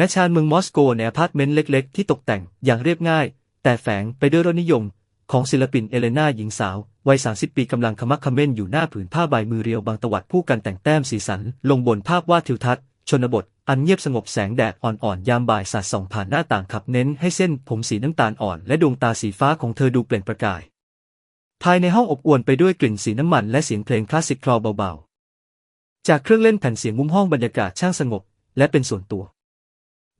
ณชานเมืองมอสโกในอพาร์ตเมนต์เล็ก ๆ ที่ตกแต่งอย่างเรียบง่าย แต่แฝงไปด้วยรสนิยม ของศิลปินเอเลนาหญิงสาว วัย 30 ปีกำลังขมักขม้นอยู่หน้าผืนผ้าใบมือเรียวบางตวัดผู้กันแต่งแต้มสีสัน ลงบนภาพวาดทิวทัศน์ ชนบท อันเงียบสงบแสงแดดอ่อนๆยามบ่ายสาดส่องผ่านหน้าต่างขับเน้นให้เส้นผมสีน้ำตาลอ่อนและดวงตาสีฟ้าของเธอดูเปล่งประกาย ภายในห้องอบอวลไปด้วยกลิ่นสีน้ำมันและเสียงเพลงคลาสสิกคลอเบาๆจากเครื่องเล่นแผ่นเสียงมุมห้องบรรยากาศช่างสงบ และเป็นส่วนตัว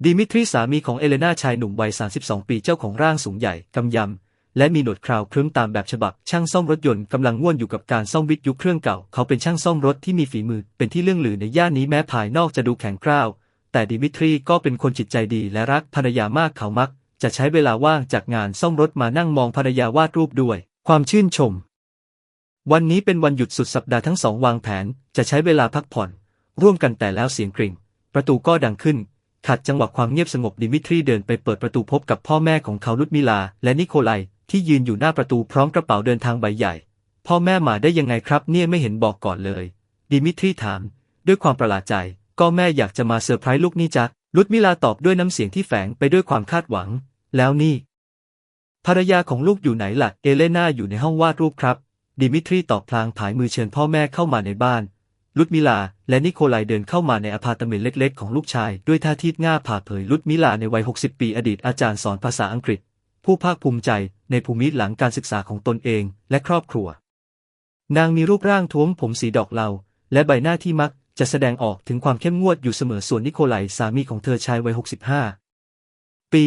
ดิมิทรีสามีของเอเลนาชายหนุ่มวัย 32 ปีเจ้าของร่างสูงใหญ่กำยำ และมีหนวดคราวครึ้มตามแบบฉบับ ช่างซ่อมรถยนต์กำลังง่วนอยู่กับการซ่อมวิทยุเครื่องเก่า เขาเป็นช่างซ่อมรถที่มีฝีมือ เป็นที่เรื่องลือในย่านนี้แม้ภายนอกจะดูแข็งกร้าว แต่ดิมิทรีก็เป็นคนจิตใจดีและรักภรรยามากเขามัก จะใช้เวลาว่างจากงานซ่อมรถมานั่งมองภรรยาวาดรูปด้วย ความชื่นชม วันนี้เป็นวันหยุดสุดสัปดาห์ทั้งสองวางแผนจะใช้เวลาพักผ่อน ร่วมกันแต่แล้วเสียงกริ่ง ประตูก็ดังขึ้น ขัดจังหวะความเงียบสงบดิมิทรีเดินไปเปิดประตูพบกับพ่อแม่ของเขาลุดมิลา และนิโคไลที่ยืนอยู่หน้าประตูพร้อมกระเป๋าเดินทางใบใหญ่ พ่อแม่มาได้ยังไงครับ เนี่ยไม่เห็นบอกก่อนเลย ดิมิทรีถาม ด้วยความประหลาดใจ ก็แม่อยากจะมาเซอร์ไพรส์ลูกนี่จ๊ะลุดมิลาตอบด้วยน้ำเสียงที่แฝงไปด้วยความคาดหวัง แล้วนี่ภรรยาของลูกอยู่ไหนล่ะ เอเลนาอยู่ในห้องวาดรูปครับ ดิมิทรีตอบพลางผายมือเชิญพ่อแม่เข้ามาในบ้าน ลุดมิลา และนิโคลัยเดินเข้ามาในอพาร์ตเมนต์เล็ก ๆ ของลูกชาย ด้วยท่าทีง่าผ่าเผยลุดมิลาในวัย 60 ปีอดีตอาจารย์สอนภาษาอังกฤษ ผู้ภาคภูมิใจในภูมิหลังการศึกษาของตนเองและครอบครัว นางมีรูปร่างท้วมผมสีดอกเหลาและใบหน้าที่มักจะแสดงออกถึงความเข้มงวดอยู่เสมอส่วนนิโคลัยสามีของเธอชายวัย 65 ปี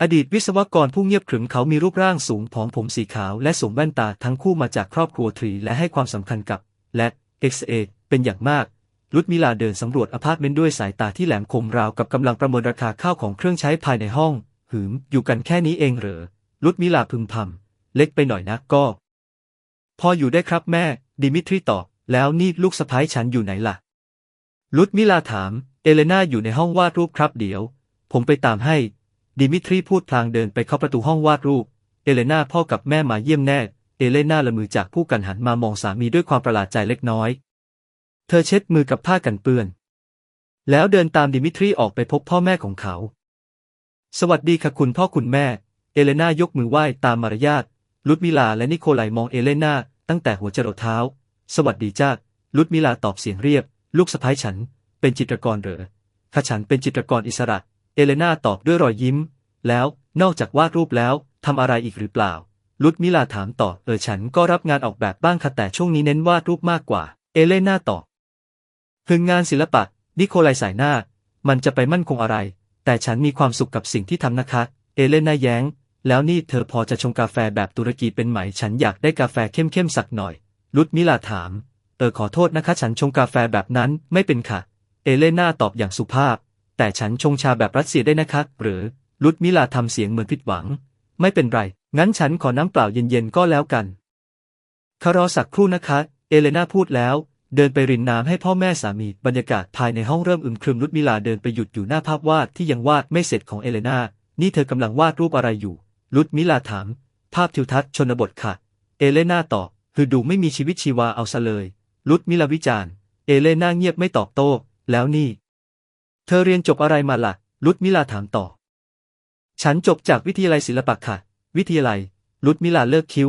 อดีตวิศวกรผู้เงียบขรึมเขามีรูปร่างสูงผอมผมสีขาวและสวมแว่นตาทั้งคู่มาจากครอบครัวทรีและให้ความสำคัญกับ และ XA เป็นอย่างมากลุดมิลาเดินสำรวจอพาร์ตเมนต์ด้วยสายตาที่แหลมคมราวกับกำลังประเมินราคาข้าวของเครื่องใช้ภายในห้อง หืม อยู่กันแค่นี้เองเหรอ ลุดมิลาพึมพำ เล็กไปหน่อยนะก็ พออยู่ได้ครับแม่ ดิมิทรีตอบ แล้วนี่ลูกสะพ้ายฉันอยู่ไหนล่ะ ลุดมิลาถาม เอเลนาอยู่ในห้องวาดรูปครับเดี๋ยว ผมไปตามให้ ดิมิทรีพูดพลางเดินไปเข้าประตูห้องวาดรูป เอเลนาพ่อกับแม่มาเยี่ยมแน่ เอเลน่าละมือจากผู้กันหันมามองสามีด้วยความประหลาดใจเล็กน้อย เธอเช็ดมือกับผ้ากันเปื้อน แล้วเดินตามดิมิทรีออกไปพบพ่อแม่ของเขา สวัสดีค่ะคุณพ่อคุณแม่ เอเลน่ายกมือไหว้ตามมารยาท ลุดมิลาและนิโคไลมองเอเลน่าตั้งแต่หัวจรดเท้า สวัสดีจ้า ลุดมิลาตอบเสียงเรียบ ลูกสะพ้ายฉัน เป็นจิตรกรเหรอข้าฉันเป็นจิตรกรอิสระ เอเลน่าตอบด้วยรอยยิ้ม แล้ว นอกจากวาดรูปแล้วทำอะไรอีกหรือเปล่า ลุดมิลาถามต่อ เออฉันก็รับงานออกแบบบ้างค่ะแต่ช่วงนี้เน้นวาดรูปมากกว่า เอเลนาตอบคืองานศิลปะ นิโคไลสายหน้า มันจะไปมั่นคงอะไร แต่ฉันมีความสุขกับสิ่งที่ทำนะคะ เอเลนาแย้ง แล้วนี่เธอพอจะชงกาแฟแบบตุรกีเป็นไหม ฉันอยากได้กาแฟเข้มๆสักหน่อย ลุดมิลาถาม เออขอโทษนะคะ ฉันชงกาแฟแบบนั้นไม่เป็นค่ะ เอเลนาตอบอย่างสุภาพ แต่ฉันชงชาแบบรัสเซียได้นะคะ หรือ ลุดมิลาทำเสียงเหมือนผิดหวัง ไม่เป็นไร งั้นฉันขอน้ำเปล่าเย็นๆก็แล้วกันคารอสักครู่นะคะ เอเลนาพูดแล้ว เดินไปรินน้ำให้พ่อแม่สามีบรรยากาศภายในห้องเริ่มอึมครึมลุดมิลาเดินไปหยุดอยู่หน้าภาพวาดที่ยังวาดไม่เสร็จของเอเลนา นี่เธอกำลังวาดรูปอะไรอยู่ ลุดมิลาถาม ภาพทิวทัศน์ชนบทค่ะ เอเลนาตอบ คือดูไม่มีชีวิตชีวาเอาซะเลย ลุดมิลาวิจารณ์ เอเลนาเงียบไม่ตอบโต้ แล้วนี่ เธอเรียนจบอะไรมาละ่ะ ลุดมิลาถามต่อ ฉันจบจากวิทยาลัยศิลปะค่ะ วิทยาลัย ลุดมิลาเลิกคิ้ว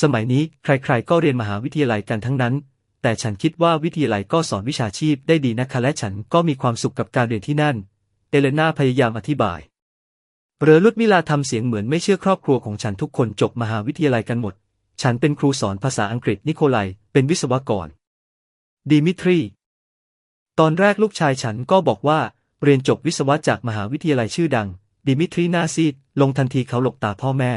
สมัยนี้ใครๆก็เรียนมหาวิทยาลัยกันทั้งนั้น แต่ฉันคิดว่าวิทยาลัยก็สอนวิชาชีพได้ดีนะคะและฉันก็มีความสุขกับการเรียนที่นั่น เอเลนาพยายามอธิบายเรอลุดมิลาทำเสียงเหมือนไม่เชื่อครอบครัวของฉันทุกคนจบมหาวิทยาลัยกันหมด ฉันเป็นครูสอนภาษาอังกฤษนิโคลไลเป็นวิศวกร ดิมิทรี ตอนแรกลูกชายฉันก็บอกว่าเรียนจบวิศวะจากมหาวิทยาลัยชื่อดัง ดิมิทรีนาซีดลงทันทีเขาหลบตาพ่อแม่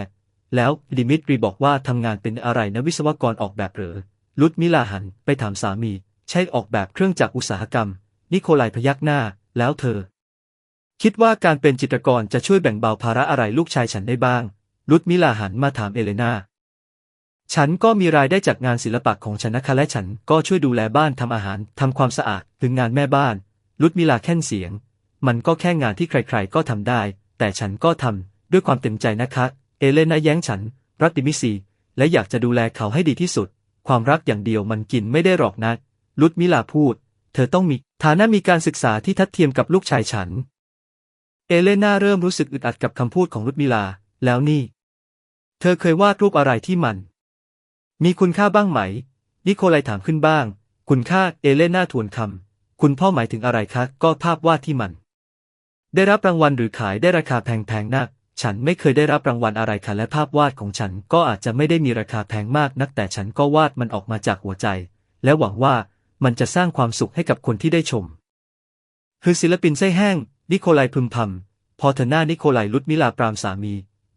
แล้วดิมิทรีบอกว่าทำงานเป็นอะไรนะวิศวกรออกแบบหรือ ลุดมิลาหันไปถามสามี ใช่ออกแบบเครื่องจักรอุตสาหกรรม นิโคไลพยักหน้า แล้วเธอ คิดว่าการเป็นจิตรกรจะช่วยแบ่งเบาภาระอะไรลูกชายฉันได้บ้าง ลุดมิลาหันมาถามเอเลนาฉันก็มีรายได้จากงานศิลปะของฉันนะคะและฉันก็ช่วยดูแลบ้านทำอาหารทำความสะอาดถึงงานแม่บ้าน ลุดมิลาแค่นเสียง มันก็แค่งานที่ใครๆก็ทำได้ แต่ฉันก็ทำด้วยความเต็มใจนะคะ เอเลนาแย้งฉัน รักดิมิซี และอยากจะดูแลเขาให้ดีที่สุด ความรักอย่างเดียวมันกินไม่ได้หรอกนะ ลุดมิลาพูด เธอต้องมีฐานะมีการศึกษาที่ทัดเทียมกับลูกชายฉัน เอเลนาเริ่มรู้สึกอึดอัดกับคำพูดของรุดมิลา แล้วนี่ เธอเคยวาดรูปอะไรที่มัน มีคุณค่าบ้างไหม นิโคลัยถามขึ้นบ้าง คุณค่าเอเลนาทวนคำคุณพ่อหมายถึงอะไรคะ ก็ภาพวาดที่มัน ได้รับรางวัลหรือขายได้ราคาแพงๆนัก ฉันไม่เคยได้รับรางวัลอะไรค่ะและภาพวาดของฉันก็อาจจะไม่ได้มีราคาแพงมากนัก แต่ฉันก็วาดมันออกมาจากหัวใจ และหวังว่ามันจะสร้างความสุขให้กับคนที่ได้ชม คือศิลปินไส้แห้ง นิโคลัยพึมพำพอเธอหน้านิโคลัยลุดมิลาปรามสามี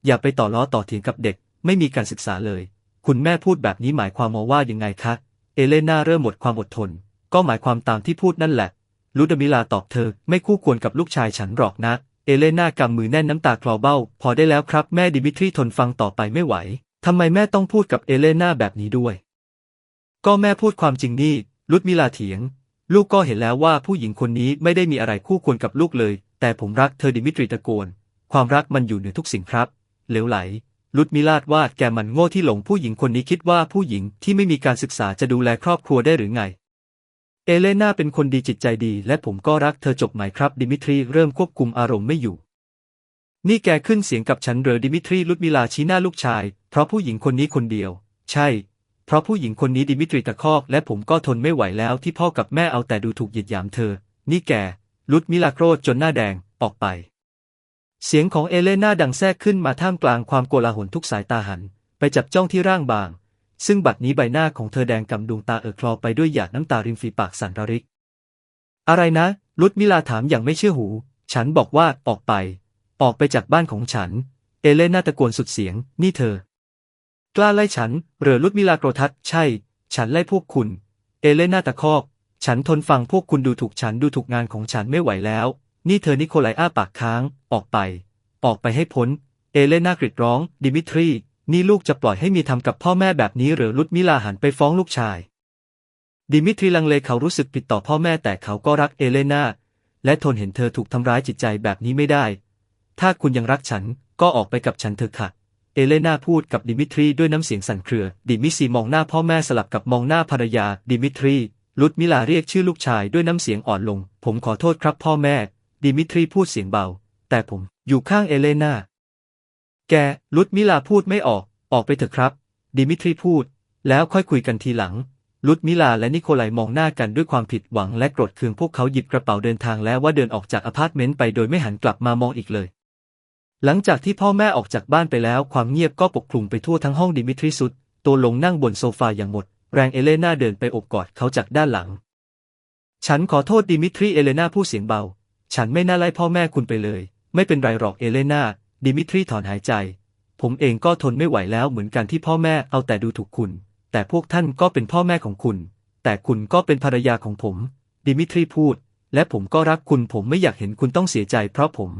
อย่าไปต่อล้อต่อเถียงกับเด็ก ไม่มีการศึกษาเลย คุณแม่พูดแบบนี้หมายความว่ายังไงคะ เอเลน่าเริ่มหมดความอดทน ก็หมายความตามที่พูดนั่นแหละ ลุดมิลาตอบเธอ ไม่คู่ควรกับลูกชายฉันหรอกนะเอเลนากำมือแน่นน้ำตาคลอเบ้า พอได้แล้วครับแม่ดิมิทรีทนฟังต่อไปไม่ไหว ทำไมแม่ต้องพูดกับเอเลนาแบบนี้ด้วย ก็แม่พูดความจริงนี่ ลุดมิลาเถียง ลูกก็เห็นแล้วว่าผู้หญิงคนนี้ไม่ได้มีอะไรคู่ควรกับลูกเลย แต่ผมรักเธอดิมิทรีตะโกน ความรักมันอยู่เหนือทุกสิ่งครับ เหลวไหล ลุดมิลาดว่าแกมันโง่ที่หลงผู้หญิงคนนี้คิดว่าผู้หญิงที่ไม่มีการศึกษาจะดูแลครอบครัวได้หรือไง เอเลนาเป็นคนดีจิตใจดี และผมก็รักเธอจบไหมครับ ดิมิทรีเริ่มควบคุมอารมณ์ไม่อยู่ นี่แกขึ้นเสียงกับฉันเหรอดิมิทรีลุดมิลาชี้หน้าลูกชาย เพราะผู้หญิงคนนี้คนเดียว ใช่ เพราะผู้หญิงคนนี้ดิมิทรีตะคอกและผมก็ทนไม่ไหวแล้วที่พ่อกับแม่เอาแต่ดูถูกเหยียดหยามเธอ นี่แก ลุดมิลาโกรธจนหน้าแดงออกไป เสียงของเอเลนาดังแทรกขึ้นมาท่ามกลางความโกลาหลทุกสายตาหัน ไปจับจ้องที่ร่างบาง ซึ่งบัดนี้ใบหน้าของเธอแดงกำดวงตาเอ่อคลอไปด้วยหยาดน้ำตาริมฝีปากสั่นระริก อะไรนะ ลุดมิลาถามอย่างไม่เชื่อหู ฉันบอกว่าออกไป ออกไปจากบ้านของฉัน เอเลนาตะโกนสุดเสียง นี่เธอ กล้าไล่ฉันเหรือลุดมิลาโกรทัดใช่ ฉันไล่พวกคุณ เอเลนาตะคอก ฉันทนฟังพวกคุณดูถูกฉันดูถูกงานของฉันไม่ไหวแล้ว นี่เธอนิโคลัยอ้าปากค้าง ออกไป ออกไปให้พ้น เอเลน่ากริดร้อง ดิมิทรี นี่ลูกจะปล่อยให้มีทำกับพ่อแม่แบบนี้หรือลุดมิลาหันไปฟ้องลูกชาย ดิมิทรีลังเลเขารู้สึกผิดต่อพ่อแม่แต่เขาก็รักเอเลนาและทนเห็นเธอถูกทำร้ายจิตใจแบบนี้ไม่ได้ ถ้าคุณยังรักฉันก็ออกไปกับฉันเถอะค่ะ เอเลนาพูดกับดิมิทรีด้วยน้ำเสียงสั่นเครือ ดิมิซีมองหน้าพ่อแม่สลับกับมองหน้าภรรยา ดิมิทรี ลุดมิลาเรียกชื่อลูกชายด้วยน้ำเสียงอ่อนลง ผมขอโทษครับพ่อแม่ ดิมิทรีพูดเสียงเบา แต่ผมอยู่ข้างเอเลนา แก ลุดมิลาพูดไม่ออก ออกไปเถอะครับ ดิมิทรีพูด แล้วค่อยคุยกันทีหลัง ลุดมิลาและนิโคลัยมองหน้ากันด้วยความผิดหวังและโกรธเคืองพวกเขาหยิบกระเป๋าเดินทางแล้วว่าเดินออกจากอพาร์ตเมนต์ไปโดยไม่หันกลับมามองอีกเลย หลังจากที่พ่อแม่ออกจากบ้านไปแล้วความเงียบก็ปกคลุมไปทั่วทั้งห้องดิมิทรีสุด ตัวลงนั่งบนโซฟาอย่างหมด แรงเอเลนาเดินไปอบกอดเขาจากด้านหลัง ฉันขอโทษดิมิทรีเอเลนาพูดเสียงเบา ฉันไม่น่าไล่พ่อแม่คุณไปเลย ไม่เป็นไรหรอกเอเลนา ดิมิทรีถอนหายใจ ผมเองก็ทนไม่ไหวแล้วเหมือนกันที่พ่อแม่เอาแต่ดูถูกคุณ แต่พวกท่านก็เป็นพ่อแม่ของคุณ แต่คุณก็เป็นภรรยาของผม ดิมิทรีพูด และผมก็รักคุณผมไม่อยากเห็นคุณต้องเสียใจ เพราะผม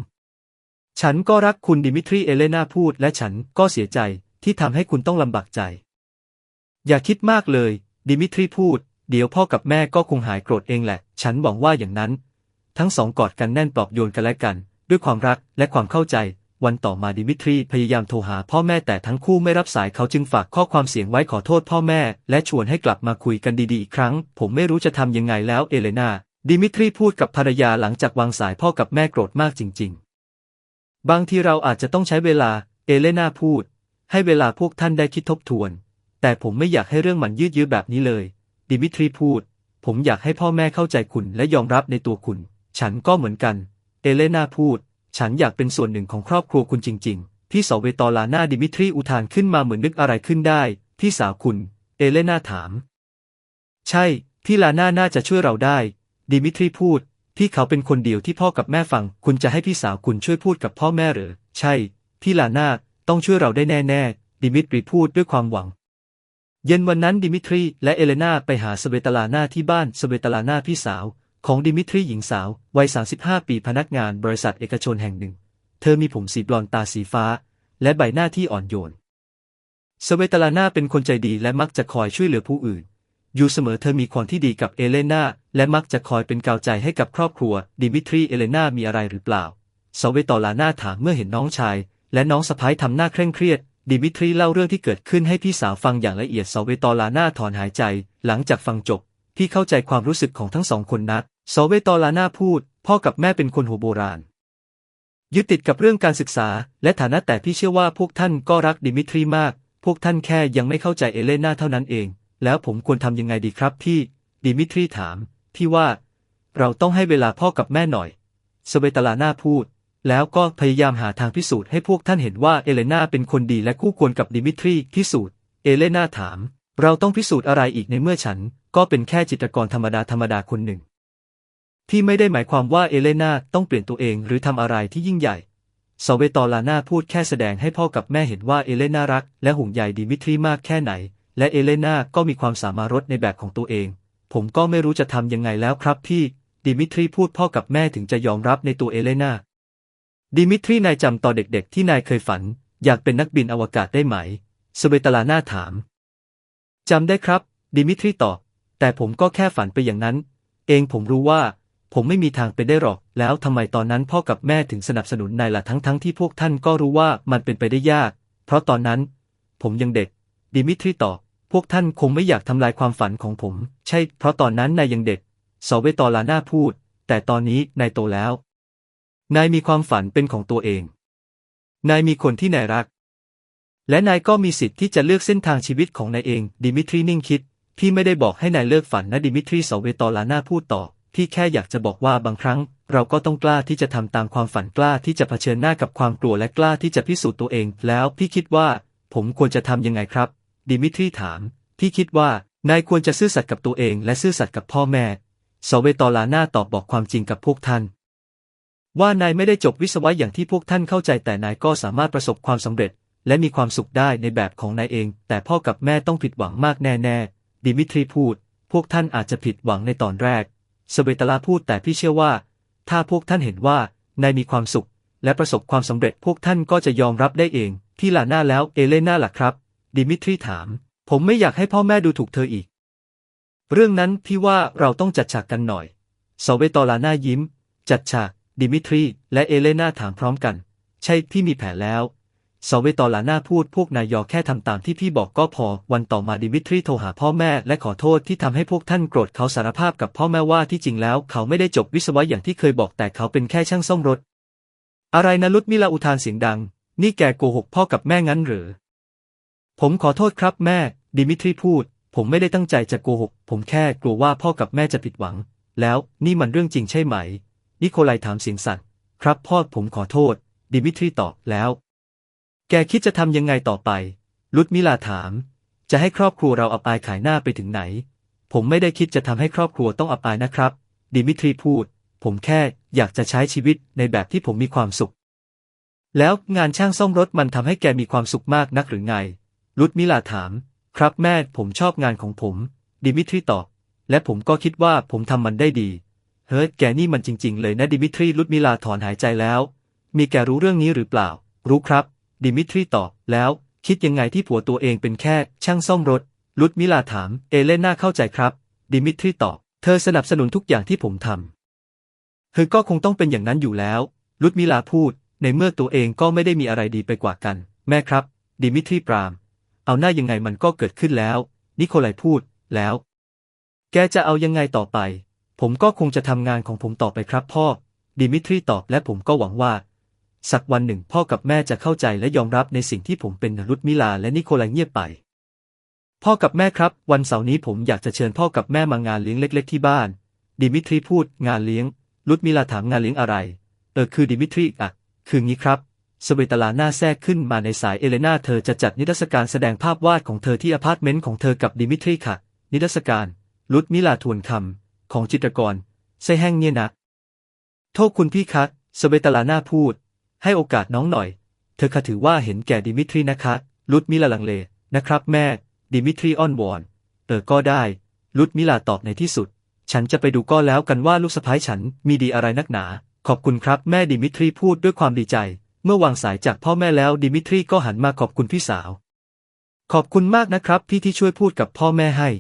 ฉันก็รักคุณดิมิทรีเอเลนาพูด และฉันก็เสียใจที่ทำให้คุณต้องลำบากใจ อย่าคิดมากเลย ดิมิทรีพูด เดี๋ยวพ่อกับแม่ก็คงหายโกรธเองแหละ ฉันหวังว่าอย่างนั้น ทั้งสองกอดกันแน่นปลอบโยนกันและกัน ด้วยความรักและความเข้าใจ วันต่อมาดิมิทรีพยายามโทรหาพ่อแม่แต่ทั้งคู่ไม่รับสายเขาจึงฝากข้อความเสียงไว้ขอโทษพ่อแม่ และชวนให้กลับมาคุยกันดีๆอีกครั้ง ผมไม่รู้จะทำยังไงแล้วเอเลนาดิมิทรีพูดกับภรรยาหลังจากวางสายพ่อกับแม่โกรธมากจริง ๆ บางทีเราอาจจะต้องใช้เวลา เอเลนาพูด ให้เวลาพวกท่านได้คิดทบทวน แต่ผมไม่อยากให้เรื่องมันยืดเยื้อแบบนี้เลย ดิมิทรีพูด ผมอยากให้พ่อแม่เข้าใจคุณและยอมรับในตัวคุณ ฉันก็เหมือนกัน เอเลนาพูด ฉันอยากเป็นส่วนหนึ่งของครอบครัวคุณจริง ๆ พี่สาวเวตอลาน่าดิมิทรีอุทานขึ้นมาเหมือนนึกอะไรขึ้นได้ พี่สาวคุณ เอเลนาถาม ใช่ พี่ลาน่าน่าจะช่วยเราได้ ดิมิทรีพูด พี่เขาเป็นคนเดียวที่พ่อกับแม่ฟัง คุณจะให้พี่สาวคุณช่วยพูดกับพ่อแม่หรือ ใช่ พี่ลาน่าต้องช่วยเราได้แน่ๆ ดิมิทรีพูดด้วยความหวังเย็นวันนั้นดิมิทรีและเอเลนาไปหาสเวตลาน่าที่บ้านสเวตลาน่าพี่สาว ของดิมิทรีหญิงสาววัย 35 ปีพนักงานบริษัทเอกชนแห่งหนึ่ง เธอมีผมสีบลอนด์ตาสีฟ้า และใบหน้าที่อ่อนโยน สเวตลาน่าเป็นคนใจดีและมักจะคอยช่วยเหลือผู้อื่น อยู่เสมอเธอมีความที่ดีกับเอเลนาและมักจะคอยเป็นกาวใจให้กับครอบครัว ดิมิทรีเอเลนามีอะไรหรือเปล่าสเวตลาน่าถามเมื่อเห็นน้องชาย และน้องสะพ้ายทำหน้าเคร่งเครียดดิมิทรีเล่าเรื่องที่เกิดขึ้นให้พี่สาวฟังอย่างละเอียดสเวตลาน่าถอนหายใจ หลังจากฟังจบ พี่เข้าใจความรู้สึกของทั้งสองคนนักสเวตอลาน่าพูด พ่อกับแม่เป็นคนหัวโบราณ ยึดติดกับเรื่องการศึกษา และฐานะแต่พี่เชื่อว่าพวกท่านก็รักดิมิทรีมาก พวกท่านแค่ยังไม่เข้าใจเอเลนาเท่านั้นเอง แล้วผมควรทำยังไงดีครับพี่ดิมิทรีถาม พี่ว่า เราต้องให้เวลาพ่อกับแม่หน่อยสเวตลาน่าพูด แล้วก็พยายามหาทางพิสูจน์ให้พวกท่านเห็นว่าเอเลนาเป็นคนดีและคู่ควรกับดิมิทรีพิสูจน์เอเลนาถาม เราต้องพิสูจน์อะไรอีกในเมื่อฉัน ก็เป็นแค่จิตรกรธรรมดาธรรมดาคนหนึ่ง ที่ไม่ได้หมายความว่าเอเลนาต้องเปลี่ยนตัวเองหรือทำอะไรที่ยิ่งใหญ่สเวตอลาน่าพูดแค่แสดงให้พ่อกับแม่เห็นว่าเอเลนารัก และห่วงใยดิมิทรีมากแค่ไหน และเอเลนาก็มีความสามารถในแบบของตัวเอง ผมก็ไม่รู้จะทำยังไงแล้วครับพี่ ดิมิทรีพูดพ่อกับแม่ถึงจะยอมรับในตัวเอเลนาดิมิทรีนายจำตอนเด็กๆ ที่นายเคยฝัน อยากเป็นนักบินอวกาศได้ไหมสเวตลาน่าถามจำได้ครับ ดิมิทรีตอบ แต่ผมก็แค่ฝันไปอย่างนั้น เองผมรู้ว่า ผมไม่มีทางเป็นได้หรอก แล้วทำไมตอนนั้นพ่อกับแม่ถึงสนับสนุนนายล่ะทั้งๆทที่พวกท่านก็รู้ว่ามันเป็นไปได้ยาก เพราะตอนนั้น ผมยังเด็ก ดิมิทรีตอบพวกท่านคงไม่อยากทำลายความฝันของผม ใช่ เพราะตอนนั้นนายยังเด็กสเวตอลาน่าพูด แต่ตอนนี้นายโตแล้ว นายมีความฝันเป็นของตัวเอง นายมีคนที่นายรัก และนายก็มีสิทธิ์ที่จะเลือกเส้นทางชีวิตของนายเอง ดิมิทรีนิ่งคิด พี่ไม่ได้บอกให้นายเลิกฝันนะดิมิทรีสเวตอลาน่าพูดต่อ พี่แค่อยากจะบอกว่าบางครั้ง เราก็ต้องกล้าที่จะทำตามความฝันกล้าที่จะเผชิญหน้ากับความกลัวและกล้าที่จะพิสูจน์ตัวเอง แล้วพี่คิดว่า ผมควรจะทำยังไงครับ ดิมิทรีถาม พี่คิดว่านายควรจะซื่อสัตย์กับตัวเอง และซื่อสัตย์กับพ่อแม่สเวตอลาน่าตอบบอกความจริงกับพวกท่าน ว่านายไม่ได้จบวิศวะอย่างที่พวกท่านเข้าใจแต่นายก็สามารถประสบความสำเร็จ และมีความสุขได้ในแบบของนายเอง แต่พ่อกับแม่ต้องผิดหวังมากแน่ๆ ดิมิทรีพูด พวกท่านอาจจะผิดหวังในตอนแรก สเวตลาพูดแต่พี่เชื่อว่า ถ้าพวกท่านเห็นว่านายมีความสุข และประสบความสำเร็จพวกท่านก็จะยอมรับได้เอง ที่ลาน่าแล้วเอเลน่าล่ะครับ ดิมิทรีถาม ผมไม่อยากให้พ่อแม่ดูถูกเธออีก เรื่องนั้นพี่ว่าเราต้องจัดฉากกันหน่อยสเวตลาน่ายิ้ม จัดฉาก ดิมิทรี และเอเลน่าถามพร้อมกัน ใช่พี่มีแผนแล้ว สเวตอลาน่าพูดพวกนายยอแค่ทำตามที่พี่บอกก็พอ วันต่อมาดิมิทรีโทรหาพ่อแม่และขอโทษที่ทำให้พวกท่านโกรธเขาสารภาพกับพ่อแม่ว่าที่จริงแล้ว เขาไม่ได้จบวิศวะอย่างที่เคยบอกแต่เขาเป็นแค่ช่างซ่อมรถ อะไรนะลุดมิลาอุทานเสียงดัง นี่แกโกหกพ่อกับแม่งั้นหรือ ผมขอโทษครับแม่ ดิมิทรีพูด ผมไม่ได้ตั้งใจจะโกหก ผมแค่กลัวว่าพ่อกับแม่จะผิดหวัง แล้วนี่มันเรื่องจริงใช่ไหม นิโคลัยถามเสียงสั่นครับพ่อผมขอโทษ ดิมิทรีตอบแล้ว แกคิดจะทำยังไงต่อไป ลุดมิลาถาม จะให้ครอบครัวเราอับอายขายหน้าไปถึงไหน ผมไม่ได้คิดจะทำให้ครอบครัวต้องอับอายนะครับ ดิมิทรีพูด ผมแค่อยากจะใช้ชีวิตในแบบที่ผมมีความสุข แล้วงานช่างซ่อมรถมันทำให้แกมีความสุขมากนักหรือไง ลุดมิลาถาม ครับแม่ผมชอบงานของผม ดิมิทรีตอบ และผมก็คิดว่าผมทำมันได้ดี เฮ้ยแกนี่มันจริง ๆ เลยนะดิมิทรีลุดมิลาถอนหายใจแล้ว มีแกรู้เรื่องนี้หรือเปล่า รู้ครับ ดิมิทรีตอบ แล้ว คิดยังไงที่ผัวตัวเองเป็นแค่ ช่างซ่อมรถ ลุดมิลาถาม เอเลน่าเข้าใจครับ ดิมิทรีตอบ เธอสนับสนุนทุกอย่างที่ผมทำเธอก็คงต้องเป็นอย่างนั้นอยู่แล้ว ลุดมิลาพูด ในเมื่อตัวเองก็ไม่ได้มีอะไรดีไปกว่ากัน แม่ครับ ดิมิทรีปราม เอาหน้ายังไงมันก็เกิดขึ้นแล้ว นิโคลัยพูด แล้ว แกจะเอายังไงต่อไป ผมก็คงจะทำงานของผมต่อไปครับพ่อ ดิมิทรีตอบและผมก็หวังว่า สักวันหนึ่งพ่อกับแม่จะเข้าใจและยอมรับในสิ่งที่ผมเป็นรุดมิลาและนิโคลัยเงียบไป พ่อกับแม่ครับ วันเสาร์นี้ผมอยากจะเชิญพ่อกับแม่มางานเลี้ยงเล็ก ๆ ที่บ้าน ดิมิทรีพูดงานเลี้ยง รุดมิลาถามงานเลี้ยงอะไร เออคือดิมิทรีอะ คืองี้ครับสเวตลาหน้าแทรกขึ้นมาในสายเอเลนาเธอจะจัดนิทรรศการแสดงภาพวาดของเธอที่อพาร์ตเมนต์ของเธอกับดิมิทรีค่ะ นิทรรศการลุดมิลาทวนคำของจิตรกรไส้แห้งเนี่ยนะ โทษคุณพี่คะสเวตลาหน้าพูด ให้โอกาสน้องหน่อย เธอคะถือว่าเห็นแก่ดิมิทรีนะคะ ลุดมิลาลังเล นะครับแม่ ดิมิทรีอ้อนวอน เออก็ได้ ลุดมิลาตอบในที่สุด ฉันจะไปดูก็แล้วกันว่าลูกสะพ้ายฉันมีดีอะไรนักหนา ขอบคุณครับแม่ดิมิทรีพูดด้วยความดีใจ เมื่อวางสายจากพ่อแม่แล้วดิมิทรีก็หันมาขอบคุณพี่สาว ขอบคุณมากนะครับพี่ที่ช่วยพูดกับพ่อแม่ให้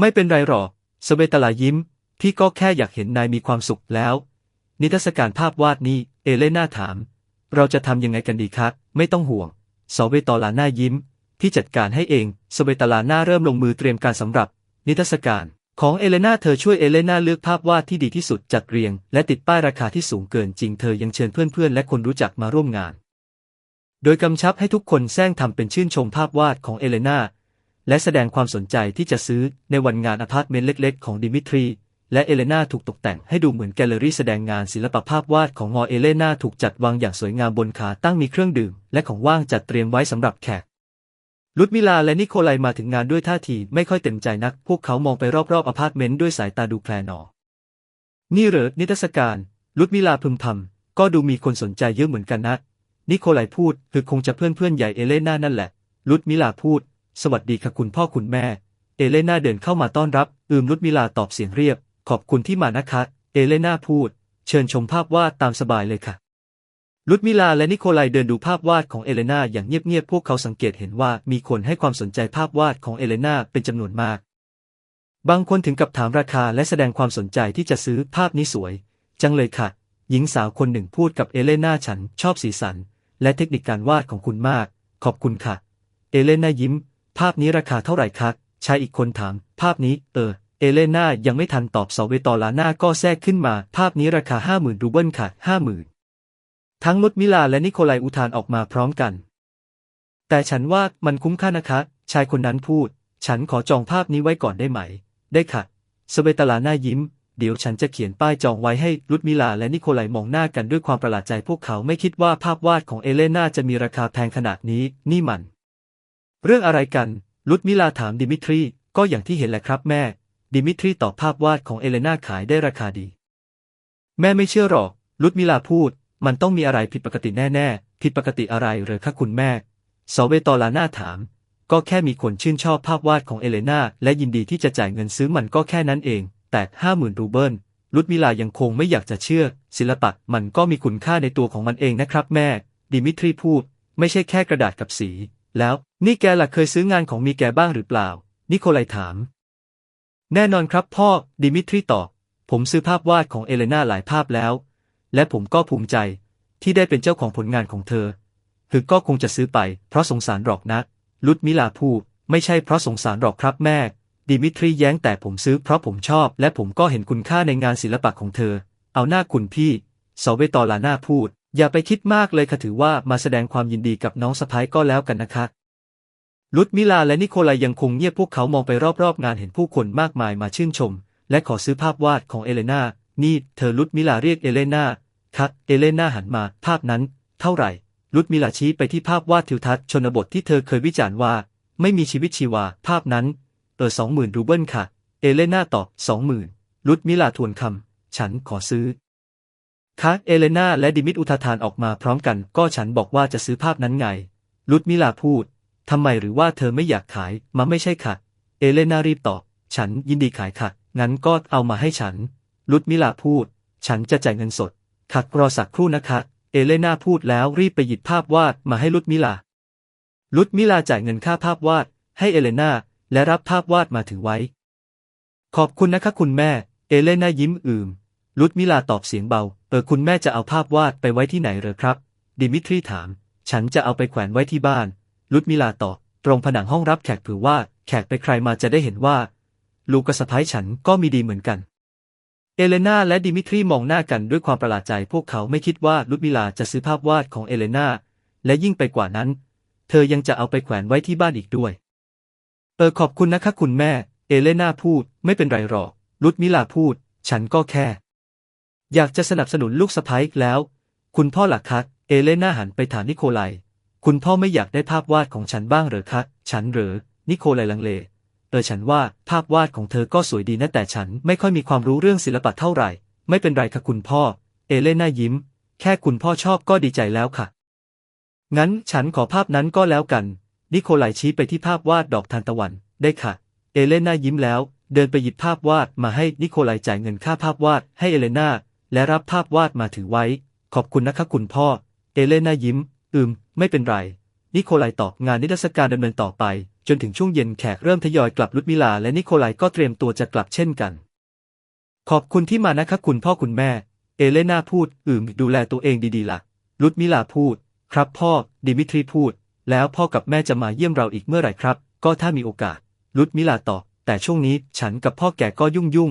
ไม่เป็นไรหรอกสเวตลายิ้ม พี่ก็แค่อยากเห็นนายมีความสุขแล้ว นิทรรศการภาพวาดนี้ เอเลน่าถาม เราจะทำยังไงกันดีครับไม่ต้องห่วงสเวตอลาน้ายิ้มพี่จัดการให้เองสเวตลาน้าเริ่มลงมือเตรียมการสำหรับ นิทรรศการ ของเอเลนาเธอช่วยเอเลนาเลือกภาพวาดที่ดีที่สุดจัดเรียง และติดป้ายราคาที่สูงเกินจริงเธอยังเชิญเพื่อนๆ และคนรู้จักมาร่วมงาน โดยกำชับให้ทุกคนแซงทำเป็นชื่นชมภาพวาดของเอเลนาและแสดงความสนใจที่จะซื้อในวันงานอพาร์ตเมนต์เล็ก ๆ ของดิมิทรี และเอเลนาถูกตกแต่งให้ดูเหมือนแกลเลอรี่แสดงงานศิลปภาพวาดของงอเอเลนาถูกจัดวางอย่างสวยงามบนขาตั้งมีเครื่องดื่ม และของว่างจัดเตรียมไว้สำหรับแขกลุดมิลาและนิโคลัยมาถึงงานด้วยท่าทีไม่ค่อยเต็มใจนัก พวกเขามองไปรอบๆอพาร์ตเมนต์ด้วยสายตาดูแคลนอ นี่เหรอนิทรรศการ ลุดมิลาพึมพำก็ดูมีคนสนใจเยอะเหมือนกันนะ นิโคลัยพูด คือคงจะเพื่อนเพื่อนๆใหญ่เอเลนานั่นแหละ ลุดมิลาพูด สวัสดีค่ะคุณพ่อคุณแม่ เอเลนาเดินเข้ามาต้อนรับ อืมลุดมิลาตอบเสียงเรียบ ขอบคุณที่มานะคะ เอเลนาพูด เชิญชมภาพวาดตามสบายเลยค่ะ ลุดมิลาและนิโคลัยเดินดูภาพวาดของเอเลนาอย่างเงียบๆ พวกเขาสังเกตเห็นว่ามีคนให้ความสนใจภาพวาดของเอเลนาเป็นจำนวนมาก บางคนถึงกับถามราคาและแสดงความสนใจที่จะซื้อภาพนี้สวย จังเลยค่ะ หญิงสาวคนหนึ่งพูดกับเอเลนาฉันชอบสีสัน และเทคนิคการวาดของคุณมาก ขอบคุณค่ะ เอเลนายิ้ม ภาพนี้ราคาเท่าไหร่คะชายอีกคนถาม ภาพนี้ เออ เอเลนายังไม่ทันตอบสเวตอลาน่าก็แทรกขึ้นมา ภาพนี้ราคาห้าหมื่นรูเบิลค่ะห้าหมื่นทั้งลุดมิลาและนิโคลัยอุทานออกมาพร้อมกัน แต่ฉันว่ามันคุ้มค่านะคะ ชายคนนั้นพูด ฉันขอจองภาพนี้ไว้ก่อนได้ไหม ได้ค่ะสเวตลาน่ายิ้ม เดี๋ยวฉันจะเขียนป้ายจองไว้ให้ลุดมิลาและนิโคลัยมองหน้ากันด้วยความประหลาดใจพวกเขาไม่คิดว่าภาพวาดของเอเลนาจะมีราคาแพงขนาดนี้ นี่มัน เรื่องอะไรกัน ลุดมิลาถามดิมิทรี ก็อย่างที่เห็นแหละครับแม่ ดิมิทรีตอบภาพวาดของเอเลนาขายได้ราคาดี แม่ไม่เชื่อหรอก ลุดมิลาพูด มันต้องมีอะไรผิดปกติแน่ ๆ ผิดปกติอะไรเหรอคะคุณแม่สเวตอลาน่าถาม ก็แค่มีคนชื่นชอบภาพวาดของเอเลนาและยินดีที่จะจ่ายเงินซื้อมันก็แค่นั้นเอง แต่ห้าหมื่นรูเบิลลุดมิลายังคงไม่อยากจะเชื่อ ศิลปะมันก็มีคุณค่าในตัวของมันเองนะครับแม่ ดิมิทรีพูด ไม่ใช่แค่กระดาษกับสี แล้ว นี่แกล่ะเคยซื้องานของมีแกบ้างหรือเปล่า นิโคลัยถาม แน่นอนครับพ่อ ดิมิทรีตอบ ผมซื้อภาพวาดของเอเลนาหลายภาพแล้ว และผมก็ภูมิใจที่ได้เป็นเจ้าของผลงานของเธอ คือก็คงจะซื้อไป เพราะสงสารหรอกนะ ลุดมิลาพูด ไม่ใช่เพราะสงสารหรอกครับแม่ ดิมิทรีแย้งแต่ผมซื้อเพราะผมชอบ และผมก็เห็นคุณค่าในงานศิลปะของเธอ เอาหน้าคุณพี่สเวตอลาน่าพูด อย่าไปคิดมากเลยค่ะถือว่ามาแสดงความยินดีกับน้องสะพ้ายก็แล้วกันนะคะ ลุดมิลาและนิโคลัยยังคงเงียบพวกเขามองไปรอบๆ งานเห็นผู้คนมากมายมาชื่นชม และขอซื้อภาพวาดของเอเลนานี่เธอลุดมิลาเรียกเอเลนาครับเอเลนาหันมา ภาพนั้น เท่าไหร่ ลุดมิลาชี้ไปที่ภาพวาดทิวทัศน์ชนบทที่เธอเคยวิจารณ์ว่า ไม่มีชีวิตชีวา ภาพนั้น เออสองหมื่นรูเบิลค่ะ เอเลนาตอบสองหมื่นลุดมิลาทวนคำ ฉันขอซื้อคะเอเลนาและดิมิตอุทาทานออกมาพร้อมกัน ก็ฉันบอกว่าจะซื้อภาพนั้นไง ลุดมิลาพูด ทำไมหรือว่าเธอไม่อยากขายมาไม่ใช่ค่ะ เอเลนารีบตอบ ฉันยินดีขายค่ะ งั้นก็เอามาให้ฉัน ลุดมิลาพูด ฉันจะจ่ายเงินสดขัดรอสักครู่นะคะ เอเลนาพูดแล้วรีบไปหยิบภาพวาดมาให้ลุดมิลา ลุดมิลาจ่ายเงินค่าภาพวาด ให้เอเลนาและรับภาพวาดมาถือไว้ ขอบคุณนะคะคุณแม่ เอเลนายิ้มอืม ลุดมิลาตอบเสียงเบา เออคุณแม่จะเอาภาพวาดไปไว้ที่ไหนเหรอครับ ดิมิทรีถาม ฉันจะเอาไปแขวนไว้ที่บ้าน ลุดมิลาตอบตรงผนังห้องรับแขกเผื่อว่าแขกไปใครมาจะได้เห็นว่า ลูกกสะพ้ายฉันก็มีดีเหมือนกัน เอเลนาและดิมิทรีมองหน้ากันด้วยความประหลาดใจพวกเขาไม่คิดว่าลุดมิลาจะซื้อภาพวาดของเอเลนาและยิ่งไปกว่านั้น เธอยังจะเอาไปแขวนไว้ที่บ้านอีกด้วย เออขอบคุณนะคะคุณแม่ เอเลนาพูดไม่เป็นไรหรอก ลุดมิลาพูด ฉันก็แค่ อยากจะสนับสนุนลูกสะพ้ายแล้ว คุณพ่อหลักคะเอเลนาหันไปถามนิโคลัย คุณพ่อไม่อยากได้ภาพวาดของฉันบ้างหรือคะฉันหรือ นิโคลัยลังเล เออฉันว่าภาพวาดของเธอก็สวยดีนะแต่ฉันไม่ค่อยมีความรู้เรื่องศิลปะเท่าไหร่ ไม่เป็นไรค่ะคุณพ่อ เอเลน่ายิ้ม แค่คุณพ่อชอบก็ดีใจแล้วค่ะ งั้นฉันขอภาพนั้นก็แล้วกัน นิโคลัยชี้ไปที่ภาพวาดดอกทานตะวัน ได้ค่ะ เอเลน่ายิ้มแล้ว เดินไปหยิบภาพวาดมาให้นิโคลัยจ่ายเงินค่าภาพวาดให้เอเลน่าและรับภาพวาดมาถือไว้ ขอบคุณนะคะคุณพ่อ เอเลน่ายิ้ม อืม ไม่เป็นไร นิโคลัยตอบงานนิทรรศการดำเนินต่อไป จนถึงช่วงเย็นแขกเริ่มทยอยกลับลุดมิลา และนิโคลัยก็เตรียมตัวจะกลับเช่นกัน ขอบคุณที่มานะคะคุณพ่อคุณแม่ เอเลนาพูด อืม ดูแลตัวเองดีๆล่ะ ลุดมิลาพูด ครับพ่อ ดิมิทรีพูด แล้วพ่อกับแม่จะมาเยี่ยมเราอีกเมื่อไหร่ครับ ก็ถ้ามีโอกาส ลุดมิลาตอบ แต่ช่วงนี้ฉันกับพ่อแก่ก็ยุ่งยุ่ง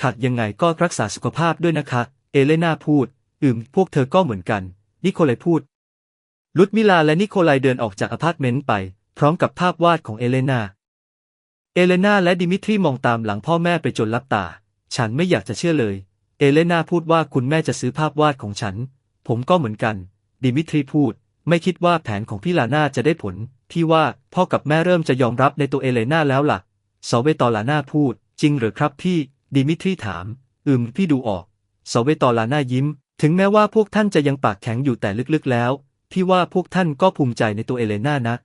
ขาดยังไงก็รักษาสุขภาพด้วยนะคะ เอเลนาพูด อืม พวกเธอก็เหมือนกัน นิโคลัยพูด ลุดมิลาและนิโคลัยเดินออกจากอพาร์ตเมนต์ไป พร้อมกับภาพวาดของเอเลนา เอเลนาและดิมิทรีมองตามหลังพ่อแม่ไปจนลับตา ฉันไม่อยากจะเชื่อเลย เอเลนาพูดว่าคุณแม่จะซื้อภาพวาดของฉัน ผมก็เหมือนกัน ดิมิทรีพูด ไม่คิดว่าแผนของพี่ลาน่าจะได้ผล ที่ว่าพ่อกับแม่เริ่มจะยอมรับในตัวเอเลนาแล้วล่ะสเวตอลาน่าพูด จริงหรือครับพี่ ดิมิทรีถาม อืมพี่ดูออกสเวตอลาน่ายิ้ม ถึงแม้ว่าพวกท่านจะยังปากแข็งอยู่แต่ลึกๆแล้ว พี่ว่าพวกท่านก็ภูมิใจในตัวเอเลนานะ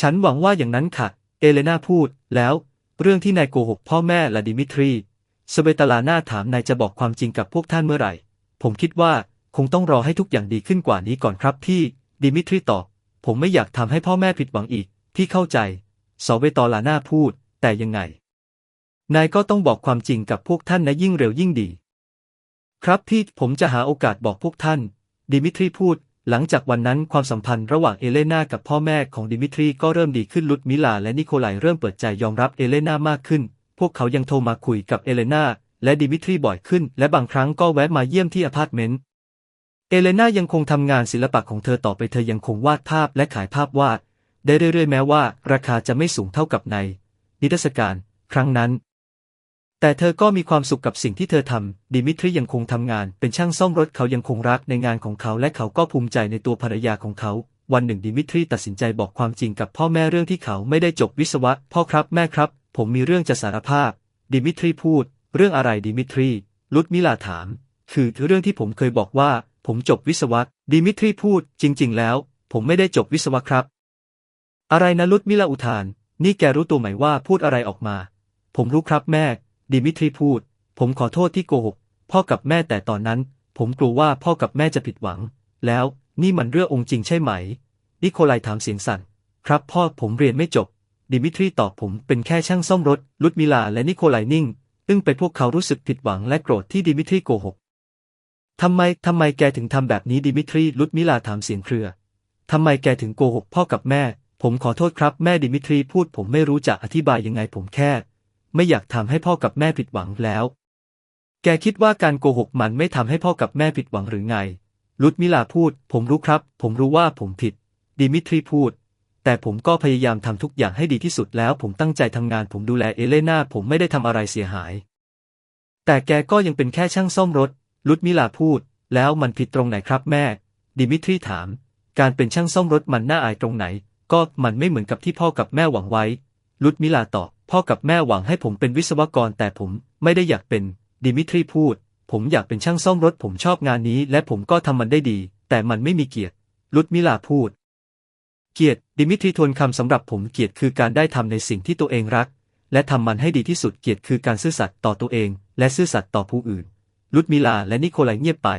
ฉันหวังว่าอย่างนั้นค่ะ เอเลนาพูด แล้ว เรื่องที่นายโกหกพ่อแม่และดิมิทรีสเวตาลาน่าถามนายจะบอกความจริงกับพวกท่านเมื่อไหร่ ผมคิดว่าคงต้องรอให้ทุกอย่างดีขึ้นกว่านี้ก่อนครับพี่ดิมิทรีตอบ ผมไม่อยากทำให้พ่อแม่ผิดหวังอีก พี่เข้าใจสเวตลาน่าพูด แต่ยังไง นายก็ต้องบอกความจริงกับพวกท่านนะยิ่งเร็วยิ่งดี ครับพี่ผมจะหาโอกาสบอกพวกท่าน ดิมิทรีพูด หลังจากวันนั้นความสัมพันธ์ระหว่างเอเลนากับพ่อแม่ของดิมิทรีก็เริ่มดีขึ้นลุดมิลาและนิโคลัยเริ่มเปิดใจยอมรับเอเลนามากขึ้น พวกเขายังโทรมาคุยกับเอเลนาและดิมิทรีบ่อยขึ้น และบางครั้งก็แวะมาเยี่ยมที่อพาร์ตเมนต์ เอเลนายังคงทำงานศิลปะของเธอต่อไปเธอยังคงวาดภาพและขายภาพวาด ได้เรื่อยๆแม้ว่า ราคาจะไม่สูงเท่ากับในนิทรรศการ ครั้งนั้น แต่เธอก็มีความสุขกับสิ่งที่เธอทำ ดิมิทรียังคงทำงาน เป็นช่างซ่อมรถเขายังคงรักในงานของเขา และเขาก็ภูมิใจในตัวภรรยาของเขา วันหนึ่งดิมิทรีตัดสินใจบอกความจริงกับพ่อแม่เรื่องที่เขาไม่ได้จบวิศวะ พ่อครับแม่ครับ ผมมีเรื่องจะสารภาพ ดิมิทรีพูด เรื่องอะไรดิมิทรี ลุดมิลาถาม คือเรื่องที่ผมเคยบอกว่า ผมจบวิศวะ ดิมิทรีพูด จริง ๆ แล้ว ผมไม่ได้จบวิศวะครับ อะไรนะลุดมิลาอุทาน นี่แกรู้ตัวไหมว่าพูดอะไรออกมา ผมรู้ครับแม่ ดิมิทรีพูด ผมขอโทษที่โกหก พ่อกับแม่แต่ตอนนั้น ผมกลัวว่าพ่อกับแม่จะผิดหวัง แล้วนี่มันเรื่ององค์จริงใช่ไหม นิโคลัยถามเสียงสั่น ครับพ่อผมเรียนไม่จบ ดิมิทรีตอบผมเป็นแค่ช่างซ่อมรถ ลุดมิลาและนิโคลัยนิ่งอึ้งไปพวกเขารู้สึกผิดหวังและโกรธที่ดิมิทรีโกหกทำไม ทำไมแกถึงทำแบบนี้ดิมิทรี ลุดมิลาถามเสียงเครือ ทำไมแกถึงโกหกพ่อกับแม่ ผมขอโทษครับ แม่ดิมิทรีพูดผมไม่รู้จะอธิบายยังไงผมแค่ ไม่อยากทำให้พ่อกับแม่ผิดหวังแล้ว แกคิดว่าการโกหกมันไม่ทำให้พ่อกับแม่ผิดหวังหรือไง ลุดมิลาพูด ผมรู้ครับ ผมรู้ว่าผมผิด ดิมิทรีพูด แต่ผมก็พยายามทำทุกอย่างให้ดีที่สุดแล้ว ผมตั้งใจทำงาน ผมดูแลเอเลนาผมไม่ได้ทำอะไรเสียหาย แต่แกก็ยังเป็นแค่ช่างซ่อมรถ ลุดมิลาพูด แล้วมันผิดตรงไหนครับแม่ ดิมิทรีถาม การเป็นช่างซ่อมรถมันน่าอายตรงไหน ก็มันไม่เหมือนกับที่พ่อกับแม่หวังไว้ ลุดมิลาตอบ พ่อกับแม่หวังให้ผมเป็นวิศวกรแต่ผมไม่ได้อยากเป็น ดิมิทรีพูด ผมอยากเป็นช่างซ่อมรถผมชอบงานนี้ และผมก็ทำมันได้ดี แต่มันไม่มีเกียรติ ลุดมิลาพูด เกียรติ ดิมิทรีทวนคำสำหรับผมเกียรติคือการได้ทำในสิ่งที่ตัวเองรัก และทำมันให้ดีที่สุดเกียรติคือการซื่อสัตย์ต่อตัวเอง และซื่อสัตย์ต่อผู้อื่น ลุดมิลาและนิโคลัยเงียบไป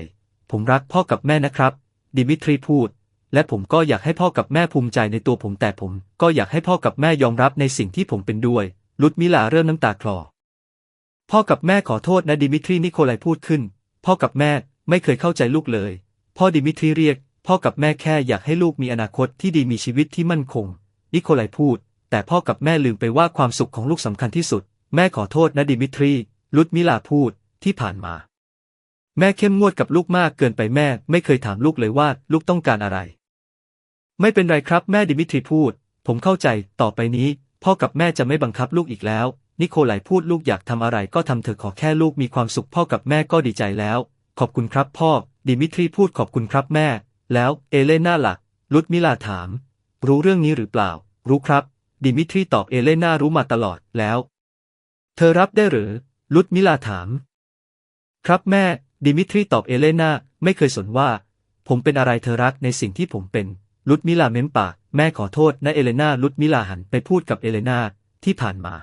ผมรักพ่อกับแม่นะครับ ดิมิทรีพูดและผมก็อยากให้พ่อกับแม่ภูมิใจในตัวผมแต่ผม ก็อยากให้พ่อกับแม่ยอมรับในสิ่งที่ผมเป็นด้วย ลุดมิลาเริ่มน้ำตาคลอ พ่อกับแม่ขอโทษนะดิมิทรีนิโคลัยพูดขึ้น พ่อกับแม่ไม่เคยเข้าใจลูกเลย พ่อดิมิทรีเรียก พ่อกับแม่แค่อยากให้ลูกมีอนาคตที่ดีมีชีวิตที่มั่นคง นิโคลัยพูด แต่พ่อกับแม่ลืมไปว่าความสุขของลูกสำคัญที่สุด แม่ขอโทษนะดิมิทรี ลุดมิลาพูดที่ผ่านมา แม่เข้มงวดกับลูกมากเกินไปแม่ ไม่เคยถามลูกเลยว่าลูกต้องการอะไร ไม่เป็นไรครับแม่ดิมิทรีพูด ผมเข้าใจต่อไปนี้ พ่อกับแม่จะไม่บังคับลูกอีกแล้ว นิโคลัยพูดลูกอยากทำอะไรก็ทำเถอะขอแค่ลูกมีความสุขพ่อกับแม่ก็ดีใจแล้ว ขอบคุณครับพ่อ ดิมิทรีพูดขอบคุณครับแม่ แล้วเอเลน่าล่ะ ลุดมิลาถาม รู้เรื่องนี้หรือเปล่า รู้ครับ ดิมิทรีตอบเอเลน่ารู้มาตลอดแล้ว เธอรับได้หรือ ลุดมิลาถาม ครับแม่ ดิมิทรีตอบเอเลน่าไม่เคยสนว่า ผมเป็นอะไรเธอรักในสิ่งที่ผมเป็น ลุดมิลาเม้มปาก แม่ขอโทษนะเอเลนาลุดมิลาหันไปพูดกับเอเลนาที่ผ่านมา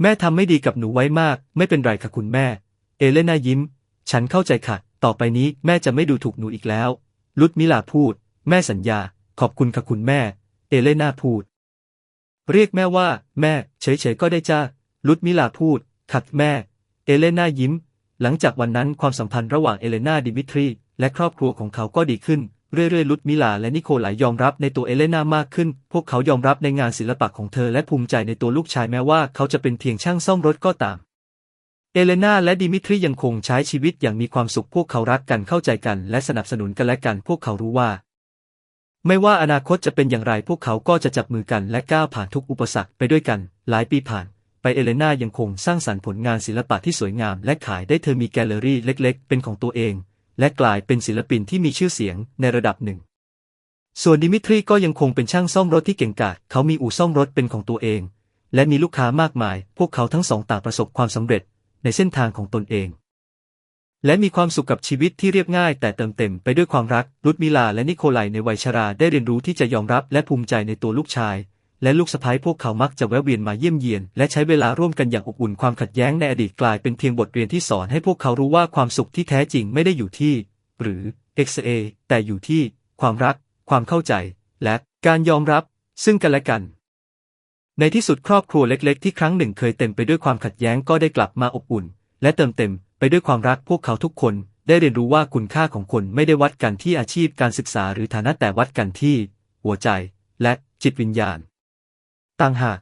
แม่ทำไม่ดีกับหนูไว้มาก ไม่เป็นไรค่ะคุณแม่ เอเลนายิ้ม ฉันเข้าใจค่ะ ต่อไปนี้แม่จะไม่ดูถูกหนูอีกแล้ว ลุดมิลาพูด แม่สัญญา ขอบคุณค่ะคุณแม่ เอเลนาพูด เรียกแม่ว่า แม่ เฉยๆก็ได้จ้าลุดมิลาพูดขัดแม่ เอเลนายิ้ม หลังจากวันนั้นความสัมพันธ์ระหว่างเอเลนาดิมิทรี และครอบครัวของเขาก็ดีขึ้น เรื่อยๆ ลุดมิลาและนิโคลายยอมรับในตัวเอเลนามากขึ้น พวกเขายอมรับในงานศิลปะของเธอและภูมิใจในตัวลูกชายแม้ว่าเขาจะเป็นเพียงช่างซ่อมรถก็ตาม เอเลนาและดิมิทรียังคงใช้ชีวิตอย่างมีความสุขพวกเขารักกันเข้าใจกัน และสนับสนุนกันและกัน พวกเขารู้ว่า ไม่ว่าอนาคตจะเป็นอย่างไรพวกเขาก็จะจับมือกันและก้าวผ่านทุกอุปสรรคไปด้วยกัน หลายปีผ่านไปเอเลนายังคงสร้างสรรค์ผลงานศิลปะที่สวยงาม และขายได้เธอมีแกลเลอรี่เล็ก ๆ เป็นของตัวเอง และกลายเป็นศิลปินที่มีชื่อเสียงในระดับหนึ่ง ส่วนดิมิทรีก็ยังคงเป็นช่างซ่อมรถที่เก่งกาจเขามีอู่ซ่อมรถเป็นของตัวเอง และมีลูกค้ามากมาย พวกเขาทั้งสองต่างประสบความสำเร็จในเส้นทางของตนเอง และมีความสุขกับชีวิตที่เรียบง่าย แต่เติมเต็มไปด้วยความรักรุดมิลาและนิโคลัยในวัยชราได้เรียนรู้ที่จะยอมรับและภูมิใจในตัวลูกชาย และลูกสะใภ้พวกเขามักจะแวะเวียนมาเยี่ยมเยียน และใช้เวลาร่วมกันอย่างอบอุ่นความขัดแย้งในอดีตกลายเป็นเพียงบทเรียนที่สอนให้พวกเขารู้ว่าความสุขที่แท้จริงไม่ได้อยู่ที่ หรือ XA แต่อยู่ที่ ความรัก ความเข้าใจ และการยอมรับ ซึ่งกันและกัน ในที่สุดครอบครัวเล็ก ๆ ที่ครั้งหนึ่งเคยเต็มไปด้วยความขัดแย้งก็ได้กลับมาอบอุ่น และเติมเต็มไปด้วยความรักพวกเขาทุกคนได้เรียนรู้ว่าคุณค่าของคนไม่ได้วัดกันที่อาชีพการศึกษาหรือฐานะแต่วัดกันที่ หัวใจ และจิตวิญญาณ ต่างหาก